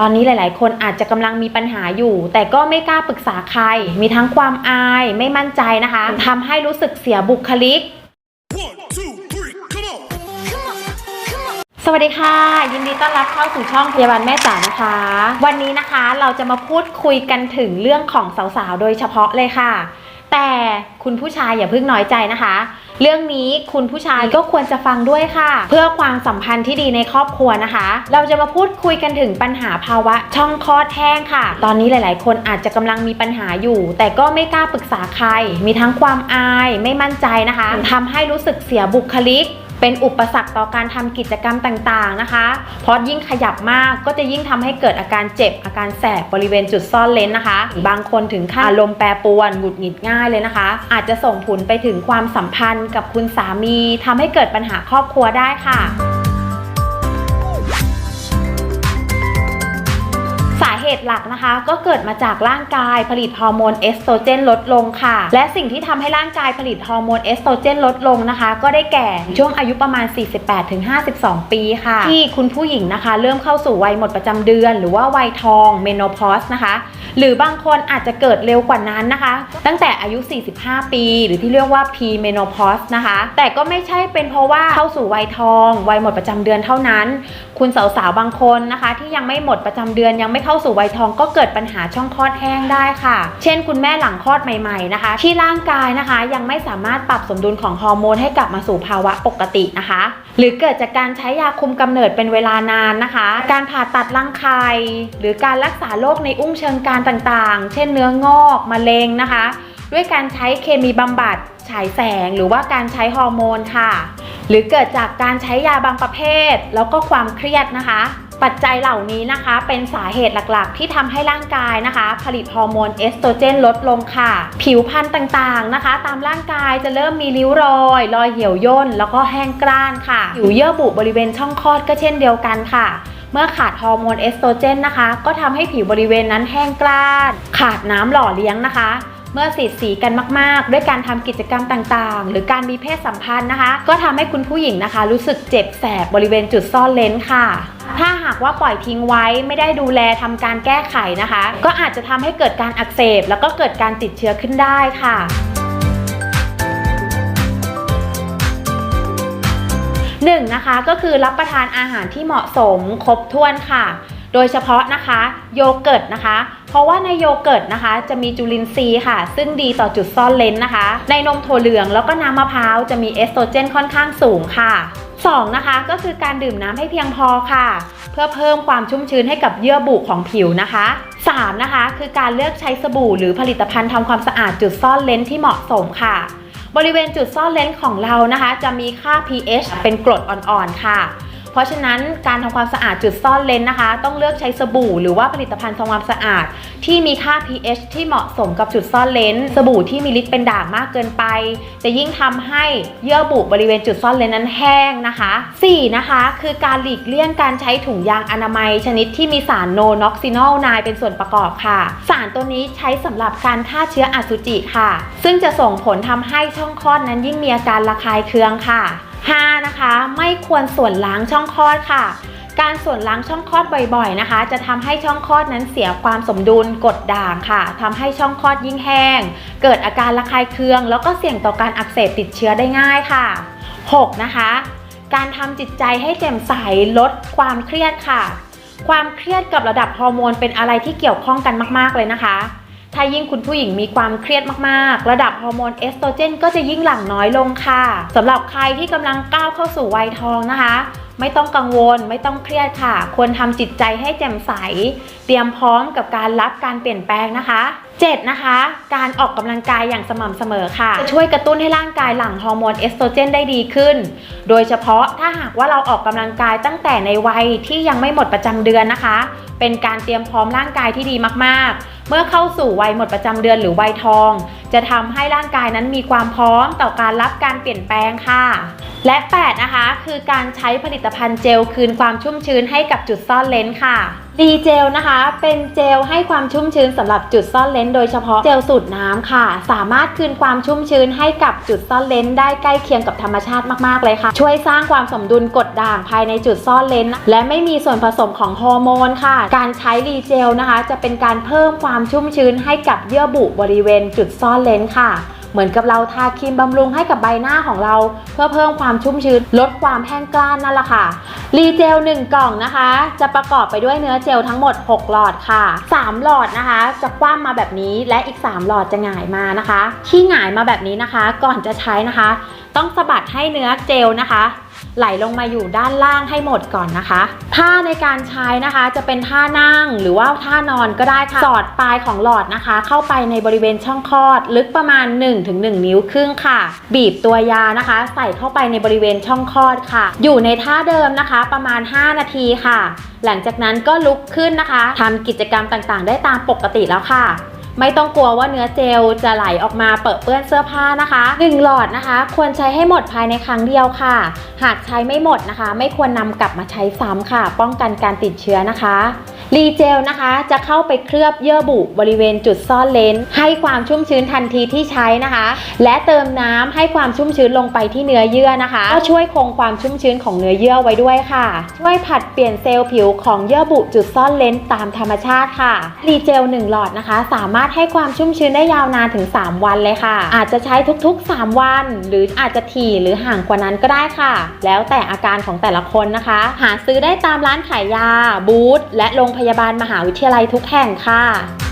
ตอนนี้หลาย ๆ คนอาจจะกำลังมีปัญหาอยู่ แต่ก็ไม่กล้าปรึกษาใคร มีทั้งความอายไม่มั่นใจนะคะทำให้รู้สึกเสียบุคลิก One, two, three, come on! สวัสดีค่ะ ยินดีต้อนรับเข้าสู่ช่องพยาบาลแม่จ๋านะคะ วันนี้นะคะเราจะมาพูดคุยกันถึงเรื่องของสาว ๆ โดยเฉพาะเลยค่ะ แต่คุณผู้ชายอย่าเพิ่งน้อยใจนะคะ เรื่องนี้คุณผู้ชายก็ควรจะฟังด้วยค่ะ เพื่อความสัมพันธ์ที่ดีในครอบครัวนะคะ เราจะมาพูดคุยกันถึงปัญหาภาวะช่องคลอดแห้งค่ะ ตอนนี้หลาย ๆ คนอาจจะกำลังมีปัญหาอยู่ แต่ก็ไม่กล้าปรึกษาใคร มีทั้งความอายไม่มั่นใจนะคะทำให้รู้สึกเสียบุคลิก เป็นอุปสรรคต่อการทำกิจกรรมต่างๆนะคะ เพราะยิ่งขยับมากก็จะยิ่งทำให้เกิดอาการเจ็บอาการแสบบริเวณจุดซ่อนเลนนะคะ บางคนถึงขั้นอารมณ์แปรปรวนหงุดหงิดง่ายเลยนะคะ อาจจะส่งผลไปถึงความสัมพันธ์กับคุณสามีทำให้เกิดปัญหาครอบครัวได้ค่ะ ตุหลักนะคะ ก็เกิดมาจากร่างกายผลิตฮอร์โมนเอสโตรเจนลดลงค่ะ และสิ่งที่ทำให้ร่างกายผลิตฮอร์โมนเอสโตรเจนลดลงนะคะ ก็ได้แก่ช่วงอายุประมาณ 48-52 ปีค่ะ ที่คุณผู้หญิงนะคะ เริ่มเข้าสู่วัยหมดประจำเดือน หรือว่าวัยทองเมโนพอสนะคะ หรือบางคนอาจจะเกิดเร็วกว่านั้นนะคะ ตั้งแต่อายุ 45 ปี หรือที่เรียกว่า p m e n o p a u s e นะคะ แต่ก็ไม่ใช่เป็นเพราะว่าเข้าสู่วัยทอง วัยหมดประจำเดือนเท่านั้น คุณสาวๆ บางคนนะคะ ที่ยังไม่หมดประจำเดือนยังไม่เข้าสู่วัยทองก็เกิดปัญหาช่องคลอดแห้งได้ค่ะ เช่นคุณแม่หลังคลอดใหม่ๆนะคะ ที่ร่างกายนะคะ ยังไม่สามารถปรับสมดุลของฮอร์โมนให้กลับมาสู่ภาวะปกตินะคะ หรือเกิดจากการใช้ยาคุมกำเนิดเป็นเวลานานนะคะ การผ่าตัดรังไข่หรือการรักษาโรคในอุ้งเชิงกรานต่างๆ เช่นเนื้องอกมะเร็งนะคะ ด้วยการใช้เคมีบำบัดฉายแสงหรือว่าการใช้ฮอร์โมนค่ะ หรือเกิดจากการใช้ยาบางประเภท แล้วก็ความเครียดนะคะ ปัจจัยเหล่านี้นะคะเป็นสาเหตุหลักๆ ที่ทำให้ร่างกายนะคะ ผลิตฮอร์โมนเอสโตรเจนลดลงค่ะ ผิวพรรณต่างๆนะคะ ตามร่างกายจะเริ่มมีริ้วรอย รอยเหี่ยวย่น แล้วก็แห้งกร้านค่ะ ผิวเยื่อบุบริเวณช่องคลอดก็เช่นเดียวกันค่ะเมื่อขาดฮอร์โมนเอสโตรเจนนะคะ ก็ทำให้ผิวบริเวณนั้นแห้งกร้าน ขาดน้ำหล่อเลี้ยงนะคะ เมื่อสีสีกันมาก ๆ ด้วยการทำกิจกรรมต่างๆ หรือการมีเพศสัมพันธ์นะคะ ก็ทำให้คุณผู้หญิงนะคะ รู้สึกเจ็บแสบบริเวณจุดซ่อนเลนค่ะถ้าหากว่าปล่อยทิ้งไว้ไม่ได้ดูแลทำการแก้ไขนะคะ ก็อาจจะทำให้เกิดการอักเสบ แล้วก็เกิดการติดเชื้อขึ้นได้ค่ะหนึ่งนะคะก็คือรับประทานอาหารที่เหมาะสมครบถ้วนค่ะ โดยเฉพาะนะคะ โยเกิร์ตนะคะ เพราะว่าในโยเกิร์ตนะคะ จะมีจุลินทรีย์ค่ะ ซึ่งดีต่อจุดซ่อนเลนนะคะ ในนมถั่วเหลืองแล้วก็น้ำมะพร้าวจะมีเอสโตรเจนค่อนข้างสูงค่ะ 2. นะคะก็คือการดื่มน้ำให้เพียงพอค่ะ เพื่อเพิ่มความชุ่มชื้นให้กับเยื่อบุของผิวนะคะ 3. นะคะ คือการเลือกใช้สบู่หรือผลิตภัณฑ์ทำความสะอาดจุดซ่อนเลนที่เหมาะสมค่ะ บริเวณจุดซ่อนเลนของเรานะคะ จะมีค่า pH เป็นกรดอ่อนๆค่ะ เพราะฉะนั้นการทำความสะอาดจุดซ่อนเลนนะคะ ต้องเลือกใช้สบู่ หรือว่าผลิตภัณฑ์ทำความสะอาด ที่มีค่า pH ที่เหมาะสมกับจุดซ่อนเลนสบู่ที่มีฤทธิ์เป็นด่างมากเกินไป จะยิ่งทำให้เยื่อบุบริเวณจุดซ่อนเลนนั้นแห้งนะคะ 4. นะคะ คือการหลีกเลี่ยงการใช้ถุงยางอนามัย ชนิดที่มีสารโนน็อกซินอลไนเป็นส่วนประกอบค่ะ สารตัวนี้ใช้สำหรับการฆ่าเชื้ออสุจิค่ะ ซึ่งจะส่งผลทำให้ช่องคลอดนั้นยิ่งมีอาการระคายเคืองค่ะ 5. นะคะ ไม่ควรส่วนล้างช่องคลอดค่ะ การส่วนล้างช่องคลอดบ่อยๆนะคะ จะทำให้ช่องคลอดนั้นเสียความสมดุลกดด่างค่ะทำให้ช่องคลอดยิ่งแห้ง เกิดอาการระคายเคือง แล้วก็เสี่ยงต่อการอักเสบติดเชื้อได้ง่ายค่ะ 6. นะคะ การทำจิตใจให้แจ่มใสลดความเครียดค่ะ ความเครียดกับระดับฮอร์โมนเป็นอะไรที่เกี่ยวข้องกันมากๆเลยนะคะ ถ้ายิ่งคุณผู้หญิงมีความเครียดมากๆ ระดับฮอร์โมนเอสโตรเจนก็จะยิ่งหลั่งน้อยลงค่ะสำหรับใครที่กำลังก้าวเข้าสู่วัยทองนะคะ ไม่ต้องกังวล ไม่ต้องเครียดค่ะ ควรทำจิตใจให้แจ่มใส เตรียมพร้อมกับการรับการเปลี่ยนแปลงนะคะ 7. นะคะ การออกกำลังกายอย่างสม่ำเสมอค่ะ จะช่วยกระตุ้นให้ร่างกายหลั่งฮอร์โมนเอสโตรเจนได้ดีขึ้น โดยเฉพาะถ้าหากว่าเราออกกำลังกายตั้งแต่ในวัยที่ยังไม่หมดประจำเดือนนะคะ เป็นการเตรียมพร้อมร่างกายที่ดีมากๆ เมื่อเข้าสู่วัยหมดประจำเดือนหรือวัยทอง จะทำให้ร่างกายนั้นมีความพร้อมต่อการรับการเปลี่ยนแปลงค่ะ และ 8 นะคะ คือการใช้ผลิตภัณฑ์เจลคืนความชุ่มชื้นให้กับจุดซ่อนเลนค่ะ ดีเจลนะคะ เป็นเจลให้ความชุ่มชื้นสำหรับจุดซ่อนเลนโดยเฉพาะเจลสูตรน้ำค่ะ สามารถคืนความชุ่มชื้นให้กับจุดซ่อนเลนได้ใกล้เคียงกับธรรมชาติมากๆเลยค่ะ ช่วยสร้างความสมดุลกดด่างภายในจุดซ่อนเลนและไม่มีส่วนผสมของฮอร์โมนค่ะ การใช้รีเจลนะคะ จะเป็นการเพิ่มความชุ่มชื้นให้กับเยื่อบุบริเวณจุดซ่อนเลนค่ะ เหมือนกับเราทาครีมบำรุงให้กับใบหน้าของเรา เพื่อเพิ่มความชุ่มชื้น ลดความแห้งกร้านนั่นแหละค่ะรีเจล1 กล่องนะคะ จะประกอบไปด้วยเนื้อเจลทั้งหมด 6 หลอดค่ะ 3 หลอดนะคะ จะคว่ำมาแบบนี้และอีก 3 หลอดจะหงายมานะคะ ที่หงายมาแบบนี้นะคะ ก่อนจะใช้นะคะ ต้องสะบัดให้เนื้อเจลนะคะ ไหลลงมาอยู่ด้านล่างให้หมดก่อนนะคะ ท่าในการใช้นะคะจะเป็นท่านั่งหรือว่าท่านอนก็ได้ค่ะ สอดปลายของหลอดนะคะ เข้าไปในบริเวณช่องคลอด ลึกประมาณ 1-1 นิ้วครึ่งค่ะ บีบตัวยานะคะ ใส่เข้าไปในบริเวณช่องคลอดค่ะ อยู่ในท่าเดิมนะคะประมาณ 5 นาทีค่ะ หลังจากนั้นก็ลุกขึ้นนะคะทำกิจกรรมต่างๆ ได้ตามปกติแล้วค่ะ ไม่ต้องกลัวว่าเนื้อเจลจะไหลออกมาเปอะเปื้อนเสื้อผ้านะคะ 1 หลอดนะคะ ควรใช้ให้หมดภายในครั้งเดียวค่ะ หากใช้ไม่หมดนะคะ ไม่ควรนำกลับมาใช้ซ้ำค่ะ ป้องกันการติดเชื้อนะคะ รีเจลนะคะจะเข้าไปเคลือบเยื่อบุบริเวณจุดซ่อนเลนส์ให้ความชุ่มชื้นทันทีที่ใช้นะคะ และเติมน้ำให้ความชุ่มชื้นลงไปที่เนื้อเยื่อนะคะก็ช่วยคงความชุ่มชื้นของเนื้อเยื่อไว้ด้วยค่ะช่วยผัดเปลี่ยนเซลล์ผิวของเยื่อบุจุดซ่อนเลนส์ตามธรรมชาติค่ะรีเจล1หลอดนะคะ สามารถให้ความชุ่มชื้นได้ยาวนานถึง 3 วันเลยค่ะ อาจจะใช้ทุกๆ 3 วัน หรืออาจจะถี่หรือห่างกว่านั้นก็ได้ค่ะ แล้วแต่อาการของแต่ละคนนะคะ หาซื้อได้ตามร้านขายยาบูธและโรงพยาบาลมหาวิทยาลัยทุกแห่งค่ะ